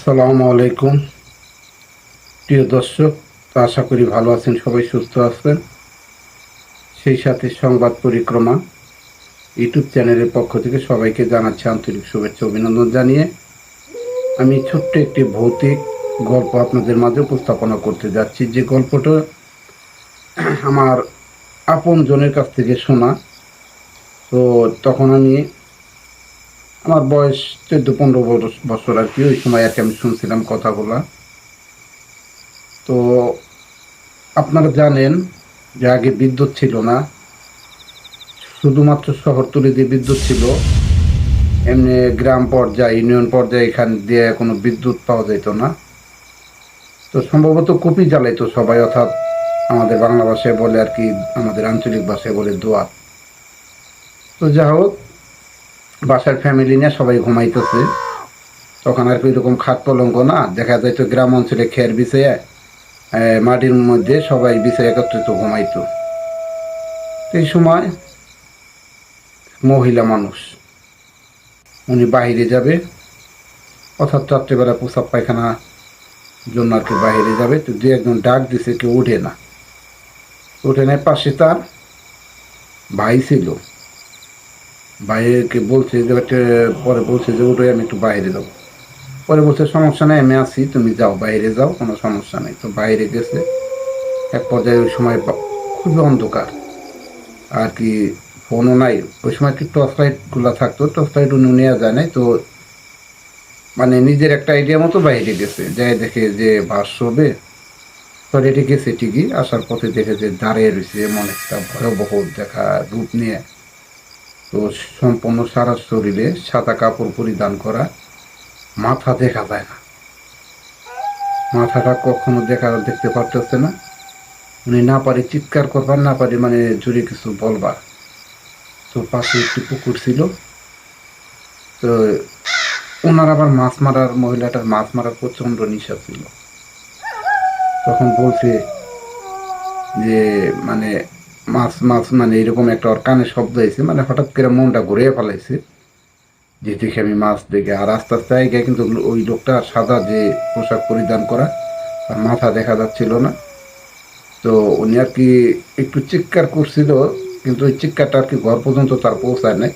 আসসালামু আলাইকুম। প্রিয় দর্শক, আশা করি ভালো আছেন, সবাই সুস্থ আছেন। সেই সাথে সংবাদ পরিক্রমা ইউটিউব চ্যানেলের পক্ষ থেকে সবাইকে জানাচ্ছি আন্তরিক শুভেচ্ছা অভিনন্দন জানিয়ে আমি ছোট্ট একটি ভৌতিক গল্প আপনাদের মাঝে উপস্থাপনা করতে যাচ্ছি। যে গল্পটা আমার আপন জনের কাছ থেকে শোনা। তো তখন আমি আমার বয়স চোদ্দ, পনেরো বছর আর কি, ওই সময় আর কি আমি শুনছিলাম কথাগুলা। তো আপনারা জানেন যে আগে বিদ্যুৎ ছিল না, শুধুমাত্র শহরতলি দিয়ে বিদ্যুৎ ছিল। এমনি গ্রাম পর্যায়ে, ইউনিয়ন পর্যায়ে এখান দিয়ে কোনো বিদ্যুৎ পাওয়া যেত না। তো সম্ভবত কপি জ্বালাইতো সবাই, অর্থাৎ আমাদের বাংলা ভাষায় বলে আর কি, আমাদের আঞ্চলিক ভাষায় বলে দোয়া। তো যা হোক বাসার ফ্যামিলি নিয়ে সবাই ঘুমাইতেছে। তখন আর এরকম খাট পলঙ্ক না, দেখা যায় তো গ্রাম অঞ্চলে খের বিছিয়ে মাটির মধ্যে সবাই বিছে একত্রিত ঘুমাইত। এই সময় মহিলা মানুষ, উনি বাইরে যাবে, অর্থাৎ রাত্রেবেলা প্রসাব পায়খানা জন্য আর কি বাইরে যাবে, তো দু একজন ডাক দিছে, কেউ উঠে না। উঠে নেয় পাশে তার ভাই ছিল। বাইরেকে বলছে যে পরে বলছে যে, ওটাই আমি একটু বাইরে যাব পরে বলছে, সমস্যা নেই, আমি আছি, তুমি যাও, বাইরে যাও, কোনো সমস্যা নেই। তো বাইরে গেছে। এক পর্যায়ে ওই সময় খুবই অন্ধকার। আর কি ফোনও নাই। ওই সময় কি টর্চ লাইটগুলো থাকতো, টর্চ লাইট উনি নেওয়া যায় নাই। তো মানে নিজের একটা আইডিয়া মতো বাইরে গেছে। যাই দেখে যে বাস হবে টয়লেটে গেছে ঠিকই। আসার পথে দেখে যে, দাঁড়িয়ে রয়েছে এমন একটা ভয়াবহ দেখা, রূপ নিয়ে। তো সম্পূর্ণ সারা শরীরে সাদা কাপড় পরিধান করা মাথা দেখা যায় না। মাথাটা কখনো দেখা দেখতে পারতেছে না। উনি না পারে চিৎকার করবার, না পারে মানে জোরে কিছু বলবার। তো পাশে একটি পুকুর ছিল। তো ওনার আবার মাছ মারার, মহিলাটার মাছ মারার প্রচণ্ড নিশা ছিল। তখন বলছে যে মানে মাছ মাছ মানে এরকম একটা ওর কানে শব্দ হয়েছে মানে হঠাৎ করে মনটা ঘুরিয়ে ফেলাইছে। যে দেখে আমি মাছ দেখে, আর আস্তে আস্তে আগে কিন্তু ওই লোকটা সাদা যে পোশাক পরিধান করা, তার মাথা দেখা যাচ্ছিল না। তো উনি আর কি একটু চিৎকার করছিল, কিন্তু ওই চিৎকারটা আর কি ঘর পর্যন্ত তার পৌঁছায় নাই।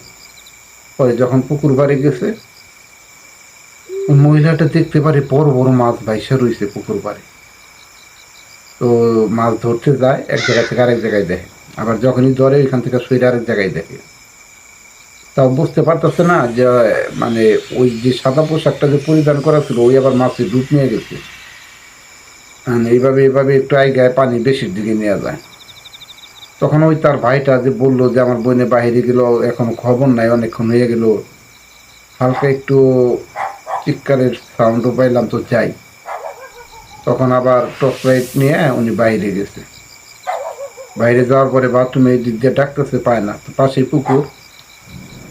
পরে যখন পুকুর বাড়ি গেছে মহিলাটা দেখতে পারে বড় বড় মাছ ভাইসা রয়েছে পুকুর বাড়ি। তো মাছ ধরতে যায়, এক জায়গা থেকে আরেক জায়গায় দেখে। আবার যখনই ধরে এখান থেকে সইরে আরেক জায়গায় দেখে। তাও বুঝতে পারতেছে না যে মানে ওই যে সাদা পোশাকটা যে পরিধান করা ছিল, ওই আবার মাছের রূপ নিয়ে গেছে। মানে এইভাবে এইভাবে একটু আইগায় পানি বেশির দিকে নেওয়া যায়। তখন ওই তার ভাইটা যে বলল যে, আমার বোনে বাইরে গেল, এখন খবর নাই, অনেকক্ষণ হয়ে গেল। হালকা একটু চিৎকারের সাউন্ডও পাইলাম তো যাই। তখন আবার টর্চ লাইট নিয়ে উনি বাইরে গেছে। বাইরে যাওয়ার পরে বাথরুমে এই দিক দিয়ে ডাকতেছে, পায় না। তো পাশেই পুকুর।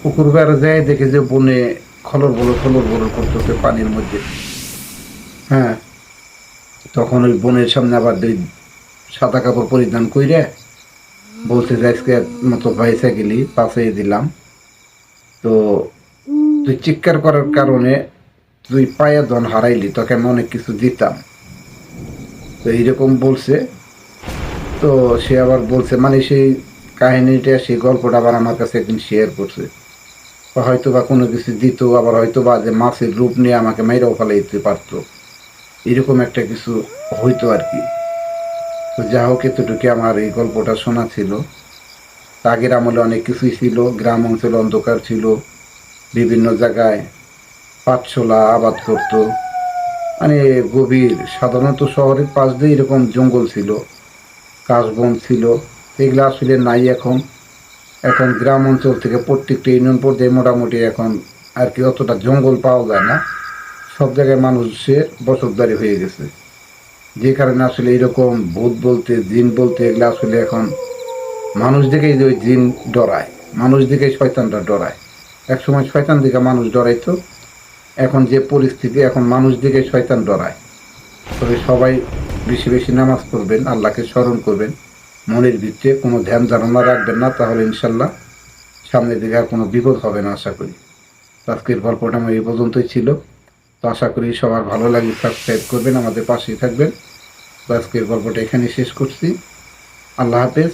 পুকুর বেড়া যায় দেখে যে বনে খলর বলর খলর বলর করতেছে পানির মধ্যে। হ্যাঁ তখন ওই বনের সামনে আবার দুই সাদা কাপড় পরিধান কইরে বলছে যে আজকে মতো ভাইসা গেলি পাশে দিলাম। তো তুই চিৎকার করার কারণে তুই পায়ে ধন হারাইলি, তোকে আমি অনেক কিছু দিতাম। তো এইরকম বলছে। তো সে আবার বলছে মানে সেই কাহিনীটা, সেই গল্পটা আবার আমার কাছে একদিন শেয়ার করছে। হয়তো বা কোনো কিছু দিত, আবার হয়তো বা যে মাছের রূপ নিয়ে আমাকে মেয়েরাও ফেলাইতে পারতো। এরকম একটা কিছু হইতো আর কি। তো যা হোক এতটুকু আমার এই গল্পটা শোনা ছিল। আগের আমলে অনেক কিছুই ছিল। গ্রাম অঞ্চলে অন্ধকার ছিল। বিভিন্ন জায়গায় পাটশোলা আবাদ করতো। মানে গভীর, সাধারণত শহরের পাশ দিয়ে এরকম জঙ্গল ছিল। কাশবন ছিল, এগুলো আসলে নাই এখন। এখন গ্রাম অঞ্চল থেকে প্রত্যেকটা ইউনিয়ন পর্যায়ে মোটামুটি এখন আর কি অতটা জঙ্গল পাওয়া যায় না। সব জায়গায় মানুষের বসতবাড়ি হয়ে গেছে। যে কারণে আসলে এরকম ভূত বলতে, জিন বলতে এগুলো আসলে এখন মানুষ দেখেই ওই জিন ডরায়। মানুষ দেখেই শয়তানটা ডরায়। এক সময় শয়তান দিকে মানুষ ডরাইতো, এখন যে পরিস্থিতি, এখন মানুষ দিকে শয়তান ডরায়। তবে সবাই বেশি বেশি নামাজ পড়বেন, আল্লাহকে স্মরণ করবেন, মনের ভিত্তিতে কোনো ধ্যান ধারণা রাখবেন না, তাহলে ইনশাল্লাহ সামনের দিকে আর কোনো বিপদ হবে না আশা করি। আজকের গল্পটা আমার এই পর্যন্তই ছিল। তো আশা করি সবার ভালো লাগে সাবস্ক্রাইব করবেন, আমাদের পাশেই থাকবেন। তো আজকের গল্পটা এখানে শেষ করছি। আল্লাহ হাফেজ।